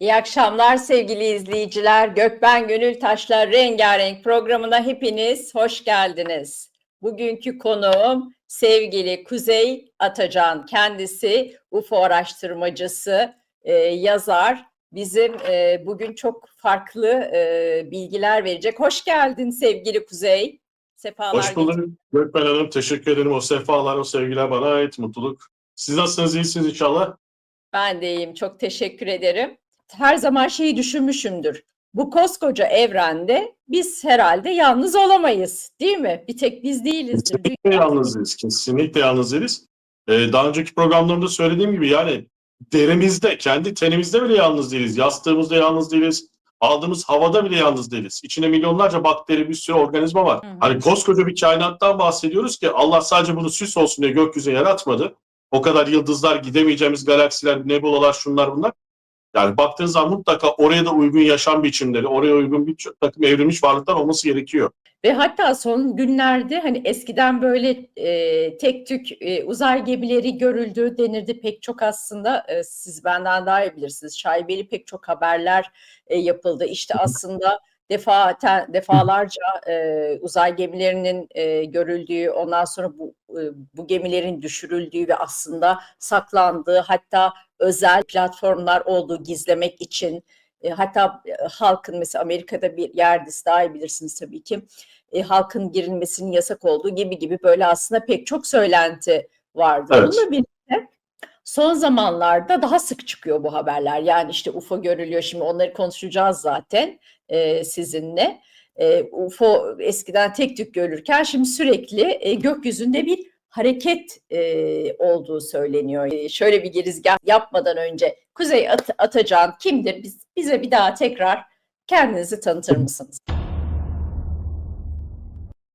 İyi akşamlar sevgili izleyiciler. Gökben Gönül Taşlar Rengarenk programına hepiniz hoş geldiniz. Bugünkü konuğum sevgili Kuzey Atacan. Kendisi UFO araştırmacısı, e, yazar. Bizim e, bugün çok farklı e, bilgiler verecek. Hoş geldin sevgili Kuzey. Sefalar Hoş bulduk Gökmen Hanım. Teşekkür ederim. O sefalar, o sevgiler bana ait. Mutluluk. Siz nasılsınız? İyisiniz inşallah. Ben de iyiyim. Çok teşekkür ederim. Her zaman şeyi düşünmüşümdür. Bu koskoca evrende biz herhalde yalnız olamayız. Değil mi? Bir tek biz değiliz. Kesinlikle yalnız değiliz. Kesinlikle yalnız değiliz. Ee, daha önceki programlarımda söylediğim gibi yani derimizde, kendi tenimizde bile yalnız değiliz. Yastığımızda yalnız değiliz. Aldığımız havada bile yalnız değiliz. İçinde milyonlarca bakteri, bir sürü organizma var. Hı hı. Hani koskoca bir kainattan bahsediyoruz ki Allah sadece bunu süs olsun diye gökyüzüne yaratmadı. O kadar yıldızlar, gidemeyeceğimiz galaksiler, nebulalar, şunlar bunlar. Yani baktığınız zaman mutlaka oraya da uygun yaşam biçimleri, oraya uygun bir takım evrilmiş varlıklar olması gerekiyor. Ve hatta son günlerde hani eskiden böyle e, tek tük e, uzay gemileri görüldü denirdi pek çok aslında e, siz benden daha iyi bilirsiniz. Şaibeli pek çok haberler e, yapıldı. İşte aslında defa defalarca e, uzay gemilerinin e, görüldüğü, ondan sonra bu e, bu gemilerin düşürüldüğü ve aslında saklandığı, hatta özel platformlar olduğu gizlemek için e, hatta e, halkın mesela Amerika'da bir yerde siz daha iyi bilirsiniz tabii ki e, halkın girilmesinin yasak olduğu gibi gibi böyle aslında pek çok söylenti vardı. Evet. Bununla birlikte son zamanlarda daha sık çıkıyor bu haberler. Yani işte UFO görülüyor şimdi onları konuşacağız zaten e, sizinle. E, UFO eskiden tek tük görülürken şimdi sürekli e, gökyüzünde bir hareket e, olduğu söyleniyor. E, şöyle bir girizgah yapmadan önce Kuzey At- Atacan kimdir? Biz, bize bir daha tekrar kendinizi tanıtır mısınız?